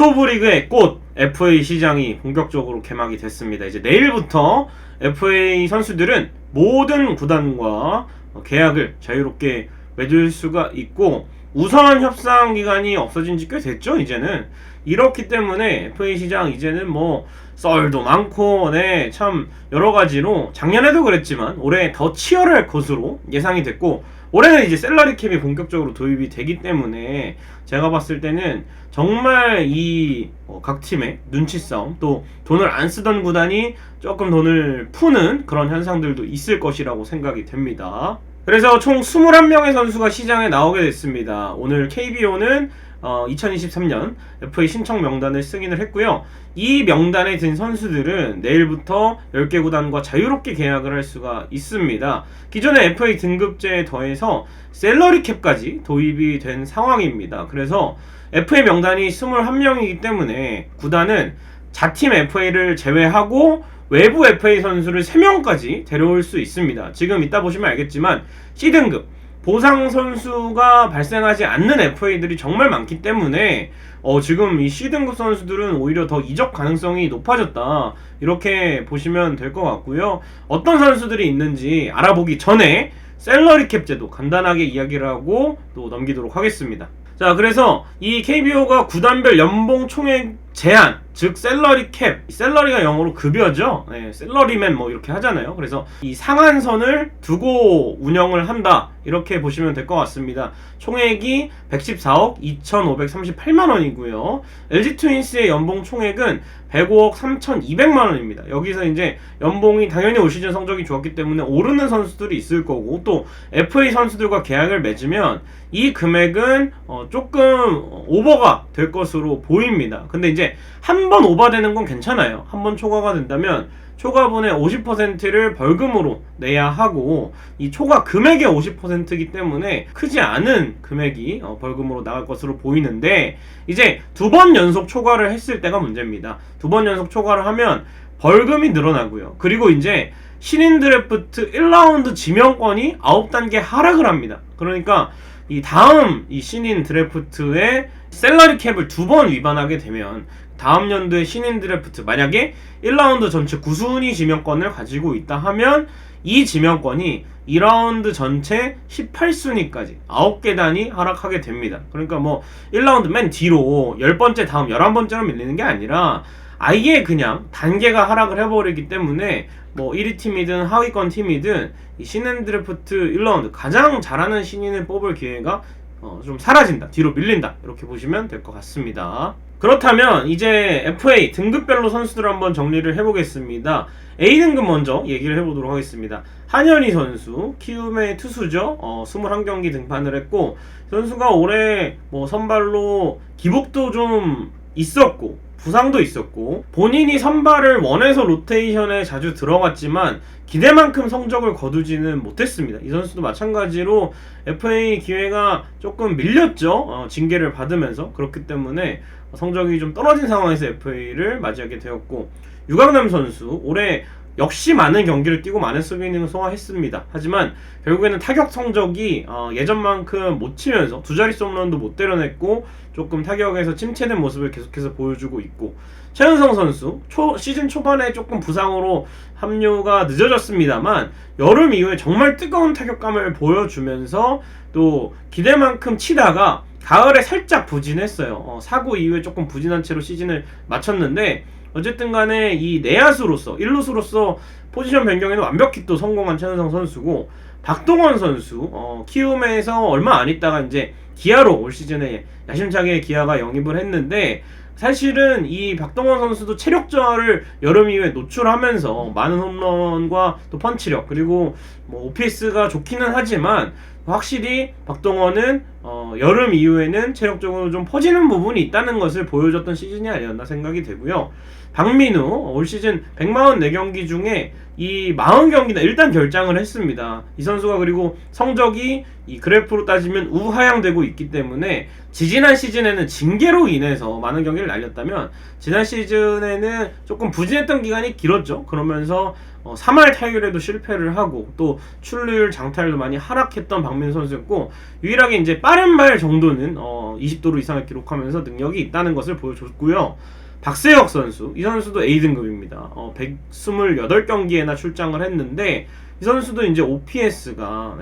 스토브리그의 꽃 FA 시장이 본격적으로 개막이 됐습니다. 이제 내일부터 FA 선수들은 모든 구단과 어, 계약을 자유롭게 맺을 수가 있고 우선 협상 기간이 없어진 지 꽤 됐죠 이제는 이렇기 때문에 FA 시장 이제는 뭐 썰도 많고 네 참 여러 가지로 작년에도 그랬지만 올해 더 치열할 것으로 예상이 됐고 올해는 이제 셀러리 캡이 본격적으로 도입이 되기 때문에 제가 봤을 때는 정말 이 각 팀의 눈치 싸움 또 돈을 안 쓰던 구단이 조금 돈을 푸는 그런 현상들도 있을 것이라고 생각이 됩니다. 그래서 총 21명의 선수가 시장에 나오게 됐습니다. 오늘 KBO는 어, 2023년 FA 신청 명단을 승인을 했고요. 이 명단에 든 선수들은 내일부터 10개 구단과 자유롭게 계약을 할 수가 있습니다. 기존의 FA 등급제에 더해서 셀러리 캡까지 도입이 된 상황입니다. 그래서 FA 명단이 21명이기 때문에 구단은 자팀 FA를 제외하고 외부 FA 선수를 3명까지 데려올 수 있습니다. 지금 이따 보시면 알겠지만 C등급 보상 선수가 발생하지 않는 FA들이 정말 많기 때문에 어, 지금 이 C등급 선수들은 오히려 더 이적 가능성이 높아졌다. 이렇게 보시면 될 것 같고요. 어떤 선수들이 있는지 알아보기 전에 셀러리 캡 제도 간단하게 이야기를 하고 또 넘기도록 하겠습니다. 자, 그래서 이 KBO가 구단별 연봉 총액 제한, 즉 셀러리 캡, 셀러리가 영어로 급여죠. 네, 셀러리맨 뭐 이렇게 하잖아요. 그래서 이 상한선을 두고 운영을 한다. 이렇게 보시면 될 것 같습니다. 총액이 114억 2,538만 원이고요. LG 트윈스의 연봉 총액은 105억 3,200만 원입니다. 여기서 이제 연봉이 당연히 올 시즌 성적이 좋았기 때문에 오르는 선수들이 있을 거고 또 FA 선수들과 계약을 맺으면 이 금액은 어 조금 오버가 될 것으로 보입니다. 근데 이제 한 번 오버되는 건 괜찮아요. 한 번 초과가 된다면 초과분의 50%를 벌금으로 내야 하고 이 초과 금액의 50%이기 때문에 크지 않은 금액이 어, 벌금으로 나갈 것으로 보이는데 이제 두 번 연속 초과를 했을 때가 문제입니다. 두 번 연속 초과를 하면 벌금이 늘어나고요. 그리고 이제 신인 드래프트 1라운드 지명권이 9단계 하락을 합니다. 그러니까 이 다음 이 신인 드래프트의 셀러리 캡을 두 번 위반하게 되면 다음 연도의 신인 드래프트 만약에 1라운드 전체 9순위 지명권을 가지고 있다 하면 이 지명권이 2라운드 전체 18순위까지 9계단이 하락하게 됩니다. 그러니까 뭐 1라운드 맨 뒤로 10번째 다음 11번째로 밀리는 게 아니라 아예 그냥 단계가 하락을 해버리기 때문에 뭐 1위 팀이든 하위권 팀이든 이 신인 드래프트 1라운드 가장 잘하는 신인을 뽑을 기회가 어, 좀 사라진다. 뒤로 밀린다. 이렇게 보시면 될 것 같습니다. 그렇다면 이제 FA 등급별로 선수들 한번 정리를 해보겠습니다. A등급 먼저 얘기를 해보도록 하겠습니다. 한현희 선수, 키움의 투수죠. 어, 21경기 등판을 했고 선수가 올해 뭐 선발로 기복도 좀 있었고 부상도 있었고 본인이 선발을 원해서 로테이션에 자주 들어갔지만 기대만큼 성적을 거두지는 못했습니다. 이 선수도 마찬가지로 FA 기회가 조금 밀렸죠. 어, 징계를 받으면서 그렇기 때문에 성적이 좀 떨어진 상황에서 FA를 맞이하게 되었고 유강남 선수 올해 역시 많은 경기를 뛰고 많은 수비닝을 소화했습니다. 하지만 결국에는 타격 성적이 어, 예전만큼 못 치면서 두 자릿수 홈런도 못 때려냈고 조금 타격에서 침체된 모습을 계속해서 보여주고 있고 최은성 선수 초, 시즌 초반에 조금 부상으로 합류가 늦어졌습니다만 여름 이후에 정말 뜨거운 타격감을 보여주면서 또 기대만큼 치다가 가을에 살짝 부진했어요. 어, 사고 이후에 조금 부진한 채로 시즌을 마쳤는데 어쨌든 간에 이 내야수로서 1루수로서 포지션 변경에는 완벽히 또 성공한 최은성 선수고 박동원 선수 어, 키움에서 얼마 안 있다가 이제 기아로 올 시즌에 야심차게 기아가 영입을 했는데 사실은 이 박동원 선수도 체력 저하를 여름 이후에 노출하면서 많은 홈런과 또 펀치력 그리고 뭐 OPS가 좋기는 하지만 확실히 박동원은 어, 여름 이후에는 체력적으로 좀 퍼지는 부분이 있다는 것을 보여줬던 시즌이 아니었나 생각이 되고요. 박민우 올 시즌 144경기 중에 이 40경기나 일단 결장을 했습니다. 이 선수가 그리고 성적이 이 그래프로 따지면 우하향되고 있기 때문에 지지난 시즌에는 징계로 인해서 많은 경기를 날렸다면 지난 시즌에는 조금 부진했던 기간이 길었죠. 그러면서 어, 3할 타율에도 실패를 하고 또 출루율 장타율도 많이 하락했던 박민우 선수였고 유일하게 이제 빠른 발 정도는 어, 20도루 이상을 기록하면서 능력이 있다는 것을 보여줬고요. 박세혁 선수, 이 선수도 A등급입니다. 어, 128경기에나 출장을 했는데 이 선수도 이제 OPS가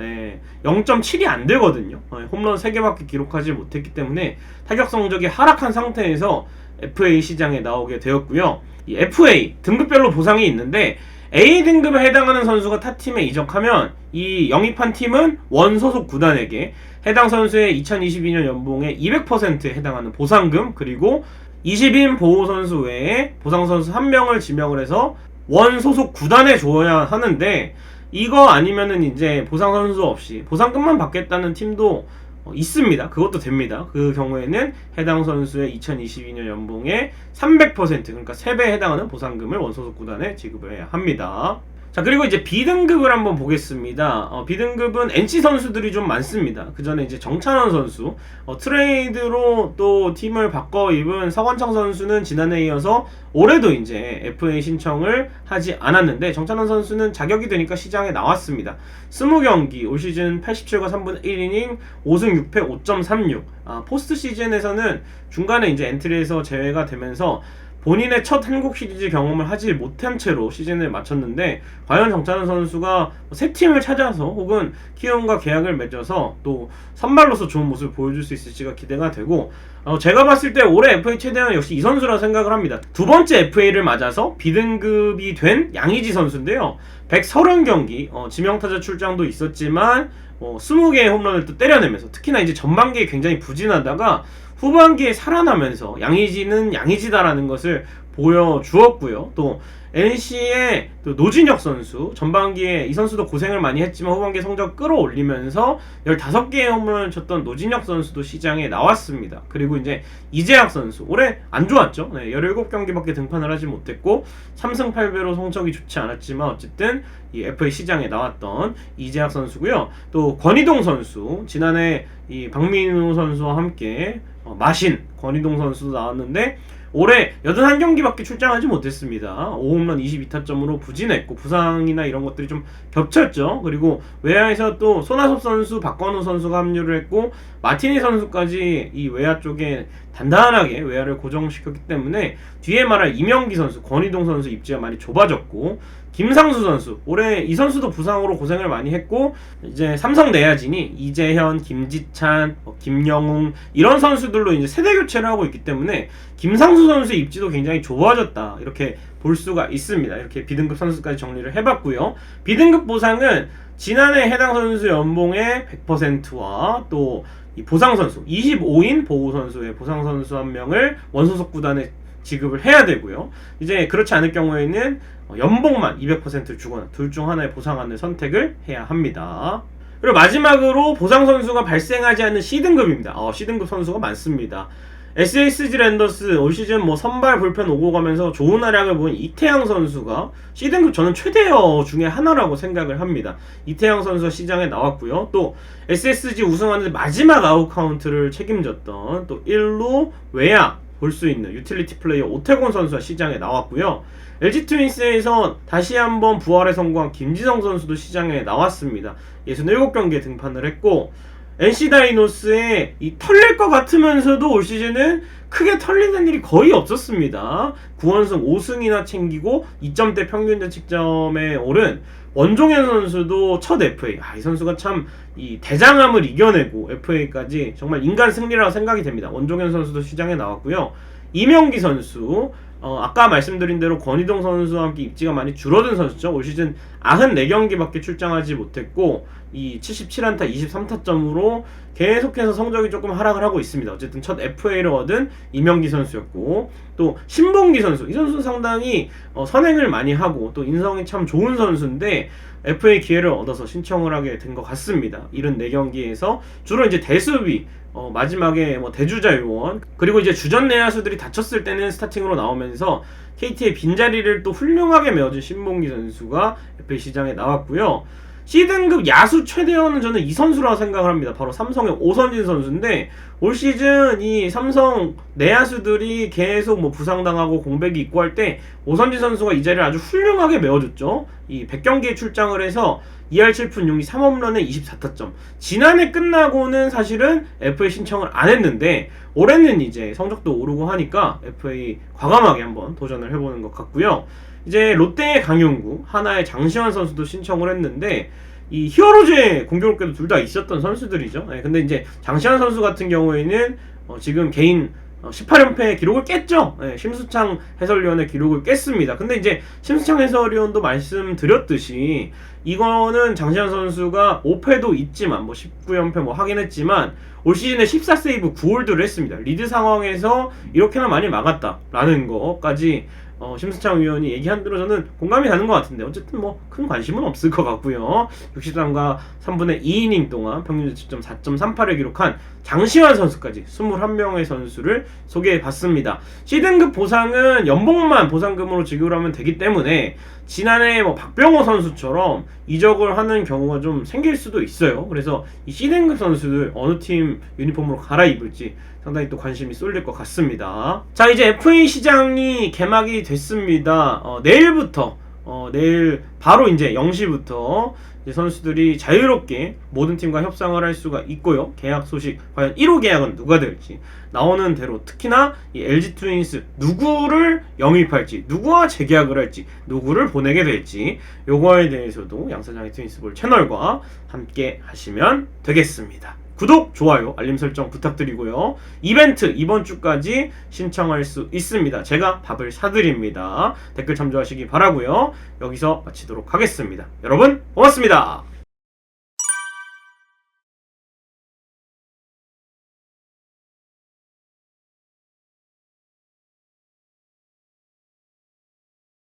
0.7이 안 되거든요. 어, 홈런 3개밖에 기록하지 못했기 때문에 타격 성적이 하락한 상태에서 FA 시장에 나오게 되었고요. 이 FA 등급별로 보상이 있는데 A 등급에 해당하는 선수가 타 팀에 이적하면 이 영입한 팀은 원 소속 구단에게 해당 선수의 2022년 연봉의 200%에 해당하는 보상금 그리고 20인 보호 선수 외에 보상 선수 한 명을 지명을 해서 원 소속 구단에 줘야 하는데 이거 아니면은 이제 보상 선수 없이 보상금만 받겠다는 팀도 어, 있습니다. 그것도 됩니다. 그 경우에는 해당 선수의 2022년 연봉의 300% 그러니까 3배에 해당하는 보상금을 원소속 구단에 지급을 해야 합니다. 자 그리고 이제 B등급을 한번 보겠습니다. 어, B등급은 NC 선수들이 좀 많습니다. 그 전에 이제 정찬원 선수 어, 트레이드로 또 팀을 바꿔 입은 서건창 선수는 지난해에 이어서 올해도 이제 FA 신청을 하지 않았는데 정찬원 선수는 자격이 되니까 시장에 나왔습니다. 20경기 올 시즌 87과 3분의 1이닝 5승 6패 5.36 아, 포스트 시즌에서는 중간에 이제 엔트리에서 제외가 되면서 본인의 첫 한국 시리즈 경험을 하지 못한 채로 시즌을 마쳤는데 과연 정찬원 선수가 새 팀을 찾아서 혹은 키움과 계약을 맺어서 또 선발로서 좋은 모습을 보여줄 수 있을지가 기대가 되고 어, 제가 봤을 때 올해 FA 최대는 역시 이 선수라 생각을 합니다. 두 번째 FA를 맞아서 B등급이 된 양의지 선수인데요. 130경기 어, 지명타자 출장도 있었지만 어, 20개의 홈런을 또 때려내면서 특히나 이제 전반기에 굉장히 부진하다가 후반기에 살아나면서 양의지는 양의지다라는 것을 보여주었고요. 또 NC의 또 노진혁 선수 전반기에 이 선수도 고생을 많이 했지만 후반기 성적 끌어올리면서 15개의 홈런을 쳤던 노진혁 선수도 시장에 나왔습니다. 그리고 이제 이재학 선수 올해 안 좋았죠. 네, 17경기밖에 등판을 하지 못했고 3승 8배로 성적이 좋지 않았지만 어쨌든 이 FA 시장에 나왔던 이재학 선수고요. 또 권희동 선수 지난해 이 박민우 선수와 함께 어, 마신 권희동 선수도 나왔는데 올해 81경기밖에 출장하지 못했습니다. 5홈런 22타점으로 부진했고 부상이나 이런 것들이 좀 겹쳤죠. 그리고 외야에서 또 손아섭 선수, 박건우 선수가 합류를 했고 마티니 선수까지 이 외야 쪽에 단단하게 외야를 고정시켰기 때문에 뒤에 말할 이명기 선수, 권희동 선수 입지가 많이 좁아졌고 김상수 선수 올해 이 선수도 부상으로 고생을 많이 했고 이제 삼성 내야진이 이재현, 김지찬, 뭐 김영웅 이런 선수들로 이제 세대 교체를 하고 있기 때문에 김상수 선수의 입지도 굉장히 좁아졌다 이렇게 볼 수가 있습니다. 이렇게 B등급 선수까지 정리를 해봤고요. B등급 보상은 지난해 해당 선수 연봉의 100%와 또이 보상 선수 25인 보호 선수의 보상 선수 한 명을 원소속 구단에 지급을 해야 되고요. 이제 그렇지 않을 경우에는 어, 연봉만 200%를 주거나 둘 중 하나의 보상안을 선택을 해야 합니다. 그리고 마지막으로 보상 선수가 발생하지 않는 C등급입니다. 어, C등급 선수가 많습니다. SSG 랜더스 올 시즌 뭐 선발 불펜 오고 가면서 좋은 활약을 보인 이태양 선수가 C등급 저는 최대어 중에 하나라고 생각을 합니다. 이태양 선수가 시장에 나왔고요. 또 SSG 우승하는 마지막 아웃 카운트를 책임졌던 또 1루 외야 볼 수 있는 유틸리티 플레이어 오태곤 선수가 시장에 나왔고요. LG 트윈스에서 다시 한번 부활에 성공한 김지성 선수도 시장에 나왔습니다. 67경기에 등판을 했고 NC 다이노스의 이 털릴 것 같으면서도 올 시즌은 크게 털리는 일이 거의 없었습니다. 9원승 5승이나 챙기고 2점대 평균 자책점에 오른 원종현 선수도 첫 FA. 아, 이 선수가 참 이 대장암을 이겨내고 FA까지 정말 인간 승리라고 생각이 됩니다. 원종현 선수도 시장에 나왔고요. 이명기 선수 어, 아까 말씀드린 대로 권희동 선수와 함께 입지가 많이 줄어든 선수죠. 올 시즌 94경기밖에 출장하지 못했고 이 77안타 23타점으로 계속해서 성적이 조금 하락을 하고 있습니다. 어쨌든 첫 FA를 얻은 이명기 선수였고 또 신봉기 선수 이 선수 상당히 어, 선행을 많이 하고 또 인성이 참 좋은 선수인데 FA 기회를 얻어서 신청을 하게 된 것 같습니다. 74경기에서 주로 이제 대수비 어, 마지막에 뭐 대주자 요원 그리고 이제 주전 내야수들이 다쳤을 때는 스타팅으로 나오면서 KT의 빈자리를 또 훌륭하게 메워준 신봉기 선수가 FA 시장에 나왔고요. C등급 야수 최대원은 저는 이 선수라고 생각을 합니다. 바로 삼성의 오선진 선수인데 올 시즌 이 삼성 내야수들이 계속 뭐 부상당하고 공백이 있고 할 때 오선진 선수가 이 자리를 아주 훌륭하게 메워줬죠. 이 100경기에 출장을 해서 2할 7푼 6리 3홈런에 24타점. 지난해 끝나고는 사실은 FA 신청을 안 했는데 올해는 이제 성적도 오르고 하니까 FA 과감하게 한번 도전을 해보는 것 같고요. 이제 롯데의 강용구, 하나의 장시환 선수도 신청을 했는데 이 히어로즈의 공교롭게도 둘 다 있었던 선수들이죠. 네, 근데 이제 장시환 선수 같은 경우에는 어, 지금 개인 18연패 기록을 깼죠. 네, 심수창 해설위원의 기록을 깼습니다. 근데 이제 심수창 해설위원도 말씀드렸듯이 이거는 장시환 선수가 5패도 있지만 뭐 19연패 뭐 하긴 했지만 올 시즌에 14세이브 9홀드를 했습니다. 리드 상황에서 이렇게나 많이 막았다라는 거까지 어, 심수창 위원이 얘기한 대로 저는 공감이 가는 것 같은데 어쨌든 뭐 큰 관심은 없을 것 같고요. 63과 3분의 2이닝 동안 평균 득점 4.38을 기록한 장시환 선수까지 21명의 선수를 소개해 봤습니다. C등급 보상은 연봉만 보상금으로 지급하면 되기 때문에 지난해 뭐 박병호 선수처럼 이적을 하는 경우가 좀 생길 수도 있어요. 그래서 이 C등급 선수들 어느 팀 유니폼으로 갈아입을지 상당히 또 관심이 쏠릴 것 같습니다. 자, 이제 FA 시장이 개막이 됐습니다. 어, 내일부터 어, 내일 바로 이제 0시부터 이제 선수들이 자유롭게 모든 팀과 협상을 할 수가 있고요. 계약 소식 과연 1호 계약은 누가 될지 나오는 대로 특히나 이 LG 트윈스 누구를 영입할지 누구와 재계약을 할지 누구를 보내게 될지 요거에 대해서도 양사장의 트윈스볼 채널과 함께 하시면 되겠습니다. 구독, 좋아요, 알림 설정 부탁드리고요. 이벤트 이번 주까지 신청할 수 있습니다. 제가 밥을 사드립니다. 댓글 참조하시기 바라고요. 여기서 마치도록 하겠습니다. 여러분 고맙습니다.